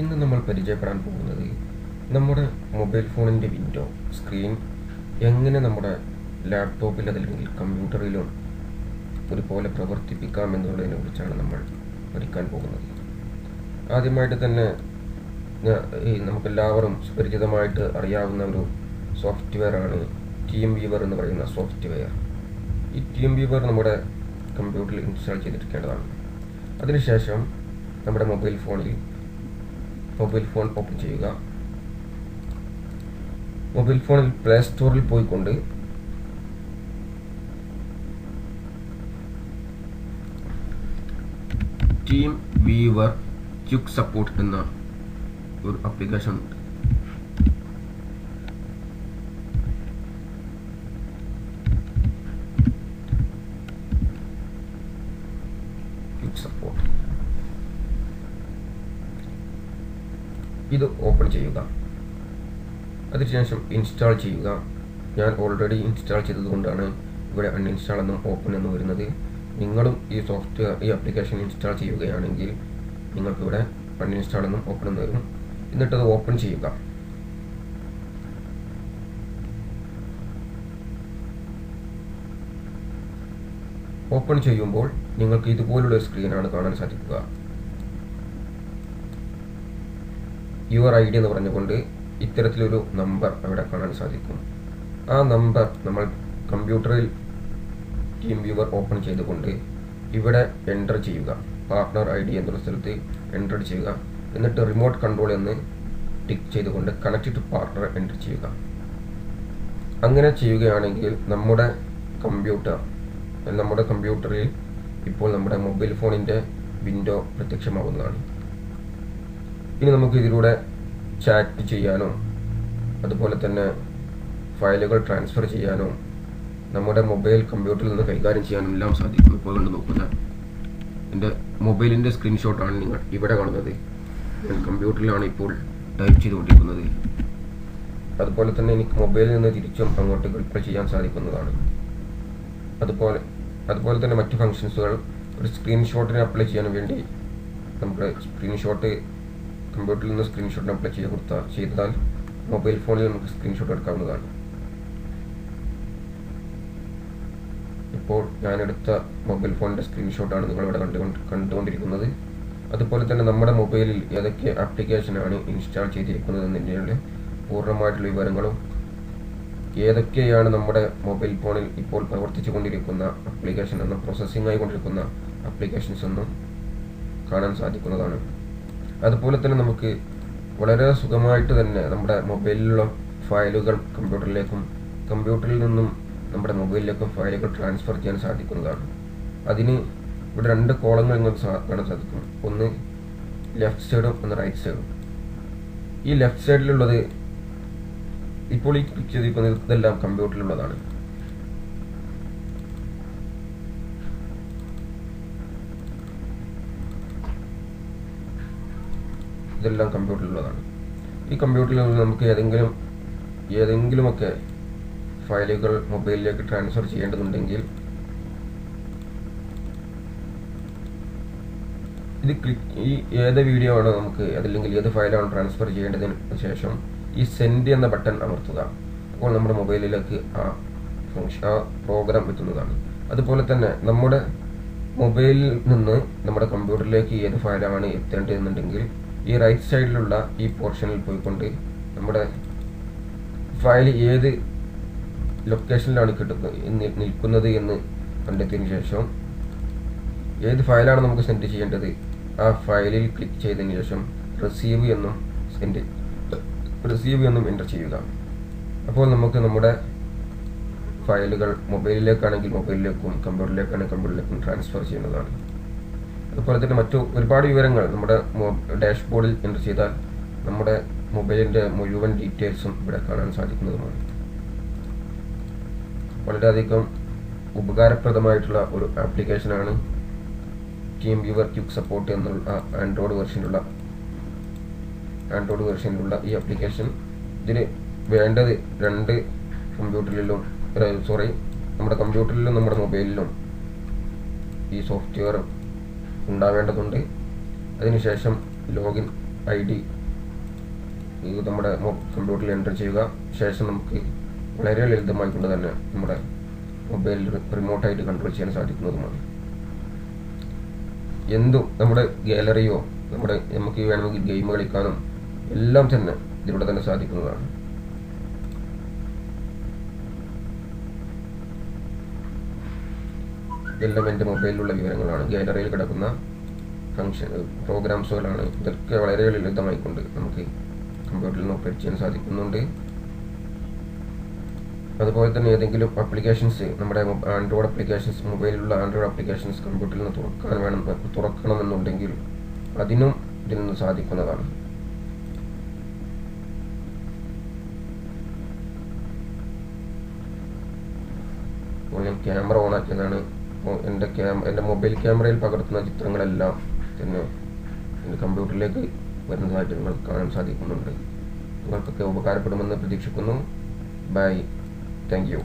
ഇന്ന് നമ്മൾ പരിചയപ്പെടാൻ പോകുന്നത് നമ്മുടെ മൊബൈൽ ഫോണിന്റെ വിൻഡോ സ്ക്രീൻ എങ്ങനെ നമ്മുടെ ലാപ്ടോപ്പിൽ അതല്ലെങ്കിൽ കമ്പ്യൂട്ടറിലും ഒരുപോലെ പ്രവർത്തിപ്പിക്കാം എന്നുള്ളതിനെ കുറിച്ചാണ് നമ്മൾ പഠിക്കാൻ പോകുന്നത്. ആദ്യമായിട്ട് തന്നെ നമുക്കെല്ലാവരും സുപരിചിതമായിട്ട് അറിയാവുന്ന ഒരു സോഫ്റ്റ്വെയർ ആണ് ടീം വീവർ എന്ന് പറയുന്ന സോഫ്റ്റ്വെയർ ഈ ടീം വീവർ നമ്മുടെ കമ്പ്യൂട്ടറിൽ ഇൻസ്റ്റാൾ ചെയ്തിരിക്കേണ്ടതാണ്. അതിനുശേഷം നമ്മുടെ മൊബൈൽ ഫോണിൽ മൊബൈൽ ഫോൺ ഓപ്പൺ ചെയ്യുക. മൊബൈൽ ഫോണിൽ പ്ലേ സ്റ്റോറിൽ പോയിക്കൊണ്ട് ടീം വീവർ ക്യുക്ക് സപ്പോർട്ട് എന്ന ഒരു ആപ്ലിക്കേഷൻ ഉണ്ട്. ക്യുക്ക് സപ്പോർട്ട് ഇത് ഓപ്പൺ ചെയ്യുക. അതിനുശേഷം ഇൻസ്റ്റാൾ ചെയ്യുക. ഞാൻ ഓൾറെഡി ഇൻസ്റ്റാൾ ചെയ്തതുകൊണ്ടാണ് ഇവിടെ അൺഇൻസ്റ്റാൾ എന്നും ഓപ്പൺ എന്നും വരുന്നത്. നിങ്ങളും ഈ സോഫ്റ്റ്വെയർ ഈ ആപ്ലിക്കേഷൻ ഇൻസ്റ്റാൾ ചെയ്യുകയാണെങ്കിൽ നിങ്ങൾക്കിവിടെ അൺഇൻസ്റ്റാൾ എന്നും ഓപ്പൺ എന്ന് വരും. എന്നിട്ടത് ഓപ്പൺ ചെയ്യുക. ഓപ്പൺ ചെയ്യുമ്പോൾ നിങ്ങൾക്ക് ഇതുപോലുള്ള സ്ക്രീനാണ് കാണാൻ സാധിക്കുക. യുവർ ഐ ഡി എന്ന് പറഞ്ഞുകൊണ്ട് ഇത്തരത്തിലൊരു നമ്പർ അവിടെ കാണാൻ സാധിക്കും. ആ നമ്പർ നമ്മൾ കമ്പ്യൂട്ടറിൽ ടീം വ്യൂവർ ഓപ്പൺ ചെയ്തുകൊണ്ട് ഇവിടെ എന്റർ ചെയ്യുക. പാർട്ട്ണർ ഐ ഡി എന്നൊരു സ്ഥലത്ത് എന്റർ ചെയ്യുക. എന്നിട്ട് റിമോട്ട് കൺട്രോൾ എന്ന് ടിക്ക് ചെയ്തുകൊണ്ട് കണക്ട് ടു പാർട്ട്ണർ എന്റർ ചെയ്യുക. അങ്ങനെ ചെയ്യുകയാണെങ്കിൽ നമ്മുടെ കമ്പ്യൂട്ടർ നമ്മുടെ കമ്പ്യൂട്ടറിൽ ഇപ്പോൾ നമ്മുടെ മൊബൈൽ ഫോണിന്റെ വിൻഡോ പ്രത്യക്ഷമാവുന്നതാണ്. ഇനി നമുക്ക് ഇതിലൂടെ ചാറ്റ് ചെയ്യാനോ അതുപോലെ തന്നെ ഫയലുകൾ ട്രാൻസ്ഫർ ചെയ്യാനോ നമ്മുടെ മൊബൈൽ കമ്പ്യൂട്ടറിൽ നിന്ന് കൈകാര്യം ചെയ്യാനും എല്ലാം സാധിക്കും ഇപ്പോൾ കണ്ട് നോക്കുക എന്റെ മൊബൈലിന്റെ സ്ക്രീൻഷോട്ടാണ് നിങ്ങൾ ഇവിടെ കാണുന്നത്. ഞാൻ കമ്പ്യൂട്ടറിലാണ് ഇപ്പോൾ ടൈപ്പ് ചെയ്തുകൊണ്ടിരിക്കുന്നത്. അതുപോലെ തന്നെ എനിക്ക് മൊബൈലിൽ നിന്ന് തിരിച്ചും അങ്ങോട്ട് ക്ലിക്ക് ചെയ്യാൻ സാധിക്കുന്നതാണ്. അതുപോലെ അതുപോലെ തന്നെ മറ്റ് ഫങ്ഷൻസുകൾ ഒരു സ്ക്രീൻഷോട്ടിന് അപ്ലൈ ചെയ്യാൻ വേണ്ടി നമുക്ക് സ്ക്രീൻഷോട്ട് കമ്പ്യൂട്ടറിൽ നിന്ന് സ്ക്രീൻഷോട്ട് അപ്ലൈ ചെയ്ത് കൊടുത്താൽ ചെയ്താൽ മൊബൈൽ ഫോണിൽ നമുക്ക് സ്ക്രീൻഷോട്ട് എടുക്കാവുന്നതാണ്. ഇപ്പോൾ ഞാൻ എടുത്ത മൊബൈൽ ഫോണിന്റെ സ്ക്രീൻഷോട്ടാണ് നിങ്ങളിവിടെ കണ്ടുകൊണ്ട് കണ്ടുകൊണ്ടിരിക്കുന്നത്. അതുപോലെ തന്നെ നമ്മുടെ മൊബൈലിൽ ഏതൊക്കെ ആപ്ലിക്കേഷനാണ് ഇൻസ്റ്റാൾ ചെയ്തിരിക്കുന്നത് എന്നതിന്റെ പൂർണമായിട്ടുള്ള വിവരങ്ങളും ഏതൊക്കെയാണ് നമ്മുടെ മൊബൈൽ ഫോണിൽ ഇപ്പോൾ പ്രവർത്തിച്ചു കൊണ്ടിരിക്കുന്ന ആപ്ലിക്കേഷൻ എന്നും പ്രോസസ്സിംഗ് ആയിക്കൊണ്ടിരിക്കുന്ന ആപ്ലിക്കേഷൻസ് എന്നും കാണാൻ സാധിക്കുന്നതാണ്. അതുപോലെ തന്നെ നമുക്ക് വളരെ സുഖമായിട്ട് തന്നെ നമ്മുടെ മൊബൈലിലുള്ള ഫയലുകൾ കമ്പ്യൂട്ടറിലേക്കും കമ്പ്യൂട്ടറിൽ നിന്നും നമ്മുടെ മൊബൈലിലേക്കും ഫയലുകൾ ട്രാൻസ്ഫർ ചെയ്യാൻ സാധിക്കുന്നതാണ്. അതിന് ഇവിടെ രണ്ട് കോളങ്ങൾ നിങ്ങൾക്ക് കാണാൻ സാധിക്കും. ഒന്ന് ലെഫ്റ്റ് സൈഡും ഒന്ന് റൈറ്റ് സൈഡും. ഈ ലെഫ്റ്റ് സൈഡിലുള്ളത് ഇപ്പോൾ ഈ ക്ലിക്ക് ചെയ്തിരിക്കുന്നത് ഇതെല്ലാം കമ്പ്യൂട്ടറിലുള്ളതാണ്. ഇതെല്ലാം കമ്പ്യൂട്ടറിലുള്ളതാണ്. ഈ കമ്പ്യൂട്ടറിൽ നിന്ന് നമുക്ക് ഏതെങ്കിലും ഏതെങ്കിലുമൊക്കെ ഫയലുകൾ മൊബൈലിലേക്ക് ട്രാൻസ്ഫർ ചെയ്യേണ്ടതുണ്ടെങ്കിൽ ഇത് ക്ലിക്ക് ഈ ഏത് വീഡിയോ ആണ് നമുക്ക് അതല്ലെങ്കിൽ ഏത് ഫയലാണ് ട്രാൻസ്ഫർ ചെയ്യേണ്ടതിന് ശേഷം ഈ സെൻഡ് എന്ന ബട്ടൺ അമർത്തുക. അപ്പോൾ നമ്മുടെ മൊബൈലിലേക്ക് ആ ഫംഗ്ഷൻ ആ പ്രോഗ്രാം എത്തുന്നതാണ്. അതുപോലെ തന്നെ നമ്മുടെ മൊബൈലിൽ നിന്ന് നമ്മുടെ കമ്പ്യൂട്ടറിലേക്ക് ഏത് ഫയലാണ് എത്തേണ്ടതെന്നുണ്ടെങ്കിൽ ഈ റൈറ്റ് സൈഡിലുള്ള ഈ പോർഷനിൽ പോയിക്കൊണ്ട് നമ്മുടെ ഫയൽ ഏത് ലൊക്കേഷനിലാണ് കിട്ടുന്നത് നിൽക്കുന്നത് എന്ന് കണ്ടെത്തിയതിന് ശേഷം ഏത് ഫയലാണ് നമുക്ക് സെൻഡ് ചെയ്യേണ്ടത്? ആ ഫയലിൽ ക്ലിക്ക് ചെയ്തതിന് ശേഷം റിസീവ് എന്നും സെൻഡ് റിസീവ് എന്നും എന്റർ ചെയ്യുക. അപ്പോൾ നമുക്ക് നമ്മുടെ ഫയലുകൾ മൊബൈലിലേക്കാണെങ്കിൽ മൊബൈലിലേക്കും കമ്പ്യൂട്ടറിലേക്കാണെങ്കിൽ കമ്പ്യൂട്ടറിലേക്കും ട്രാൻസ്ഫർ ചെയ്യുന്നതാണ്. അതുപോലെ തന്നെ മറ്റു ഒരുപാട് വിവരങ്ങൾ നമ്മുടെ ഡാഷ്ബോർഡിൽ എന്റർ ചെയ്താൽ നമ്മുടെ മൊബൈലിന്റെ മുഴുവൻ ഡീറ്റെയിൽസും ഇവിടെ കാണാൻ സാധിക്കുന്നതുമാണ്. വളരെയധികം ഉപകാരപ്രദമായിട്ടുള്ള ഒരു ആപ്ലിക്കേഷനാണ് ടീം വ്യൂവർ ക്യുക്ക് സപ്പോർട്ട് എന്നുള്ള ആൻഡ്രോയിഡ് വെർഷനിലുള്ള ആൻഡ്രോയിഡ് വെർഷനിലുള്ള ഈ ആപ്ലിക്കേഷൻ. ഇതിന് വേണ്ടത് രണ്ട് കമ്പ്യൂട്ടറിലും സോറി നമ്മുടെ കമ്പ്യൂട്ടറിലും നമ്മുടെ മൊബൈലിലും ഈ സോഫ്റ്റ്വെയർ ഉണ്ടാവേണ്ടതുണ്ട്. അതിനുശേഷം ലോഗിൻ ഐ ഡി നമ്മുടെ കമ്പ്യൂട്ടറിൽ എന്റർ ചെയ്യുക. ശേഷം നമുക്ക് വളരെ ലളിതമായി കൊണ്ട് തന്നെ നമ്മുടെ മൊബൈലിൽ റിമോട്ടായിട്ട് കൺട്രോൾ ചെയ്യാൻ സാധിക്കുന്നതുമാണ് എന്തും നമ്മുടെ ഗാലറിയോ നമ്മുടെ നമുക്ക് വേണമെങ്കിൽ ഗെയിം കളിക്കാനും എല്ലാം തന്നെ ഇതിലൂടെ തന്നെ സാധിക്കുന്നതാണ്. ഇതെല്ലാം എന്റെ മൊബൈലിലുള്ള വിവരങ്ങളാണ്. ഗാലറിയിൽ കിടക്കുന്ന ഫംഗ്ഷൻ പ്രോഗ്രാംസുകളാണ് ഇതൊക്കെ വളരെ ലളിതമായിക്കൊണ്ട് നമുക്ക് കമ്പ്യൂട്ടറിൽ നിന്ന് ഓപ്പറേറ്റ് ചെയ്യാൻ സാധിക്കുന്നുണ്ട്. അതുപോലെ തന്നെ ഏതെങ്കിലും ആപ്ലിക്കേഷൻസ് നമ്മുടെ ആൻഡ്രോയിഡ് ആപ്ലിക്കേഷൻസ് മൊബൈലിലുള്ള ആൻഡ്രോയിഡ് ആപ്ലിക്കേഷൻസ് കമ്പ്യൂട്ടറിൽ നിന്ന് തുറക്കാൻ വേണം തുറക്കണമെന്നുണ്ടെങ്കിൽ അതിനും ഇതിൽ നിന്ന് സാധിക്കുന്നതാണ്. ക്യാമറ ഓൺ ആക്കിയതാണ്. എന്റെ ക്യാമ എന്റെ മൊബൈൽ ക്യാമറയിൽ പകർത്തുന്ന ചിത്രങ്ങളെല്ലാം തന്നെ എന്റെ കമ്പ്യൂട്ടറിലേക്ക് വരുന്നതായിട്ട് നിങ്ങൾക്ക് കാണാൻ സാധിക്കുന്നുണ്ട്. നിങ്ങൾക്കൊക്കെ ഉപകാരപ്പെടുമെന്ന് പ്രതീക്ഷിക്കുന്നു. Bye thank you